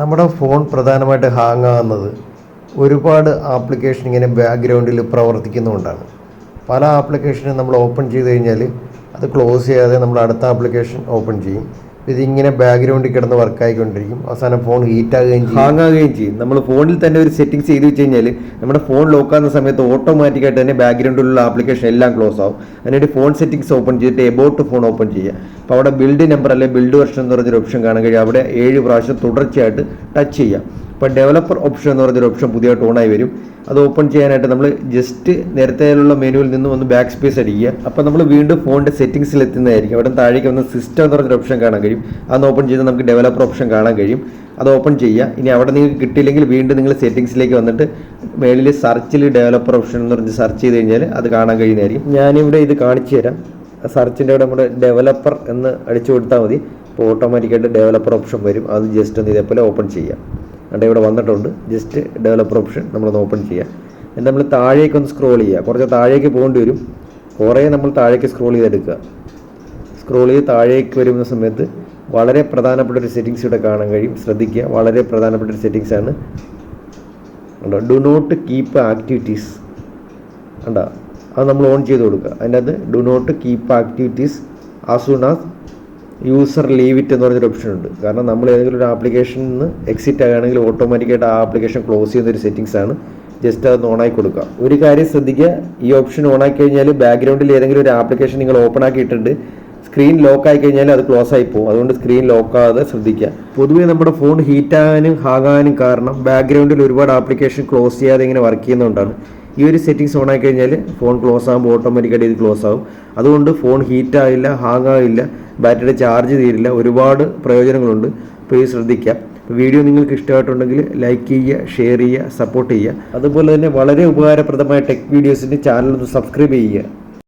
നമ്മുടെ ഫോൺ പ്രധാനമായിട്ട് ഹാങ് ആകുന്നത് ഒരുപാട് ആപ്ലിക്കേഷൻ ഇങ്ങനെ ബാക്ക്ഗ്രൗണ്ടിൽ പ്രവർത്തിക്കുന്നതുകൊണ്ടാണ്. പല ആപ്ലിക്കേഷനും നമ്മൾ ഓപ്പൺ ചെയ്ത് കഴിഞ്ഞാൽ അത് ക്ലോസ് ചെയ്യാതെ നമ്മൾ അടുത്ത ആപ്ലിക്കേഷൻ ഓപ്പൺ ചെയ്യും. ഇതിങ്ങനെ ബാക്ക്ഗ്രൗണ്ടിൽ കിടന്ന് വർക്കായിക്കൊണ്ടിരിക്കും അവസാനം ഫോൺ ഹീറ്റ് ആകുകയും ചെയ്യും. ഹാങ് ആകുകയും ചെയ്യും നമ്മൾ ഫോണിൽ തന്നെ ഒരു സെറ്റിംഗ്സ് ചെയ്ത് വെച്ച് കഴിഞ്ഞാൽ നമ്മുടെ ഫോൺ ലോക്ക് ആകുന്ന സമയത്ത് ഓട്ടോമാറ്റിക്കായിട്ട് തന്നെ ബാക്ക്ഗ്രൗണ്ടിലുള്ള ആപ്ലിക്കേഷൻ എല്ലാം ക്ലോസ് ആവും. അതിനായിട്ട് ഫോൺ സെറ്റിംഗ്സ് ഓപ്പൺ ചെയ്തിട്ട് എബൌട്ട് ഫോൺ ഓപ്പൺ ചെയ്യുക. അപ്പോൾ അവിടെ ബിൽഡ് നമ്പർ അല്ലെങ്കിൽ ബിൽഡ് വെർഷൻ എന്ന് പറഞ്ഞൊരു ഓപ്ഷൻ കാണാൻ കഴിയും. അവിടെ ഏഴ് പ്രാവശ്യം തുടർച്ചയായിട്ട് ടച്ച് ചെയ്യാം. ഇപ്പോൾ ഡെവലപ്പർ ഓപ്ഷൻ എന്ന് പറഞ്ഞൊരു ഓപ്ഷൻ പുതിയതായിട്ട് ഓണായി വരും. അത് ഓപ്പൺ ചെയ്യാനായിട്ട് നമ്മൾ ജസ്റ്റ് നേരത്തെയുള്ള മെനുവിൽ നിന്ന് ഒന്ന് ബാക്ക് സ്പേസ് അടിക്കുക. അപ്പോൾ നമ്മൾ വീണ്ടും ഫോണിന്റെ സെറ്റിംഗ്സിൽ എത്തുന്നതായിരിക്കും. അവിടെ താഴേക്ക് വന്ന് സിസ്റ്റം എന്ന് പറഞ്ഞൊരു ഓപ്ഷൻ കാണാൻ കഴിയും. അതൊന്ന് ഓപ്പൺ ചെയ്താൽ നമുക്ക് ഡെവലപ്പർ ഓപ്ഷൻ കാണാൻ കഴിയും. അത് ഓപ്പൺ ചെയ്യുക. ഇനി അവിടെ നിങ്ങൾക്ക് കിട്ടിയില്ലെങ്കിൽ വീണ്ടും നിങ്ങൾ സെറ്റിംഗ്സിലേക്ക് വന്നിട്ട് മേളിൽ സെർച്ചിൽ ഡെവലപ്പർ ഓപ്ഷൻ എന്ന് പറഞ്ഞ് സെർച്ച് ചെയ്ത് കഴിഞ്ഞാൽ അത് കാണാൻ കഴിയുന്നതായിരിക്കും. ഞാനിവിടെ ഇത് കാണിച്ചു തരാം. സെർച്ചിന്റെ അവിടെ നമ്മുടെ ഡെവലപ്പർ എന്ന് അടിച്ചു കൊടുത്താൽ മതി. അപ്പോൾ ഓട്ടോമാറ്റിക്കായിട്ട് ഡെവലപ്പർ ഓപ്ഷൻ വരും. അത് ജസ്റ്റ് ഒന്ന് ഇതേപോലെ ഓപ്പൺ ചെയ്യാം അവിടെ ഇവിടെ വന്നിട്ടുണ്ട്. ജസ്റ്റ് ഡെവലപ്പർ ഓപ്ഷൻ നമ്മളൊന്ന് ഓപ്പൺ ചെയ്യാം. എന്നിട്ട് നമ്മൾ താഴേക്ക് ഒന്ന് സ്ക്രോൾ ചെയ്യുക കുറച്ച് താഴേക്ക് പോകേണ്ടി വരും. കുറേ നമ്മൾ താഴേക്ക് സ്ക്രോൾ ചെയ്തെടുക്കുക. സ്ക്രോൾ ചെയ്ത് താഴേക്ക് വരുന്ന സമയത്ത് വളരെ പ്രധാനപ്പെട്ട ഒരു സെറ്റിങ്സ് ഇവിടെ കാണാൻ കഴിയും. ശ്രദ്ധിക്കുക വളരെ പ്രധാനപ്പെട്ട ഒരു സെറ്റിങ്സ് ആണ്. ഉണ്ടോ ഡു നോട്ട് കീപ്പ് ആക്ടിവിറ്റീസ് ഉണ്ടോ അത് നമ്മൾ ഓൺ ചെയ്ത് കൊടുക്കുക. അതിനകത്ത് do not keep activities as as user leave it എന്ന് പറഞ്ഞൊരു ഓപ്ഷൻ ഉണ്ട്. കാരണം നമ്മൾ ഏതെങ്കിലും ഒരു ആപ്ലിക്കേഷനിൽ നിന്ന് എക്സിറ്റ് ആകുകയാണെങ്കിൽ ഓട്ടോമാറ്റിക്കായിട്ട് ആ ആപ്ലിക്കേഷൻ ക്ലോസ് ചെയ്യുന്ന ഒരു സെറ്റിങ്സ് ആണ്. ജസ്റ്റ് അത് ഓണാക്കി കൊടുക്കുക. ഒരു കാര്യം ശ്രദ്ധിക്കുക ഈ ഓപ്ഷൻ ഓണാക്കി കഴിഞ്ഞാൽ ബാക്ക്ഗ്രൗണ്ടിൽ ഏതെങ്കിലും ഒരു ആപ്ലിക്കേഷൻ നിങ്ങൾ ഓപ്പൺ ആക്കിയിട്ടുണ്ട് സ്ക്രീൻ ലോക്ക് ആയി കഴിഞ്ഞാൽ അത് ക്ലോസ് ആയി പോകും. അതുകൊണ്ട് സ്ക്രീൻ ലോക്ക് ആകാതെ ശ്രദ്ധിക്കുക. പൊതുവേ നമ്മുടെ ഫോൺ ഹീറ്റ് ആകാനും ഹാകാനും കാരണം ബാക്ക്ഗ്രൗണ്ടിൽ ഒരുപാട് ആപ്ലിക്കേഷൻ ക്ലോസ് ചെയ്യാതെ ഇങ്ങനെ വർക്ക് ചെയ്യുന്നതുകൊണ്ടാണ്. ഈ ഒരു സെറ്റിംഗ്സ് ഓൺ ആയി കഴിഞ്ഞാൽ ഫോൺ ക്ലോസ് ആകുമ്പോൾ ഓട്ടോമാറ്റിക്കായിട്ട് ഇത് ക്ലോസ് ആകും അതുകൊണ്ട് ഫോൺ ഹീറ്റ് ആയില്ല ഹാങ് ആകില്ല ബാറ്ററിയുടെ ചാർജ് തീരില്ല. ഒരുപാട് പ്രയോജനങ്ങളുണ്ട്. അപ്പോൾ ഇത് ശ്രദ്ധിക്കുക വീഡിയോ നിങ്ങൾക്ക് ഇഷ്ടമായിട്ടുണ്ടെങ്കിൽ ലൈക്ക് ചെയ്യുക ഷെയർ ചെയ്യുക സപ്പോർട്ട് ചെയ്യുക. അതുപോലെ തന്നെ വളരെ ഉപകാരപ്രദമായ ടെക് വീഡിയോസിന്റെ ചാനൽ ഒന്ന് സബ്സ്ക്രൈബ് ചെയ്യുക.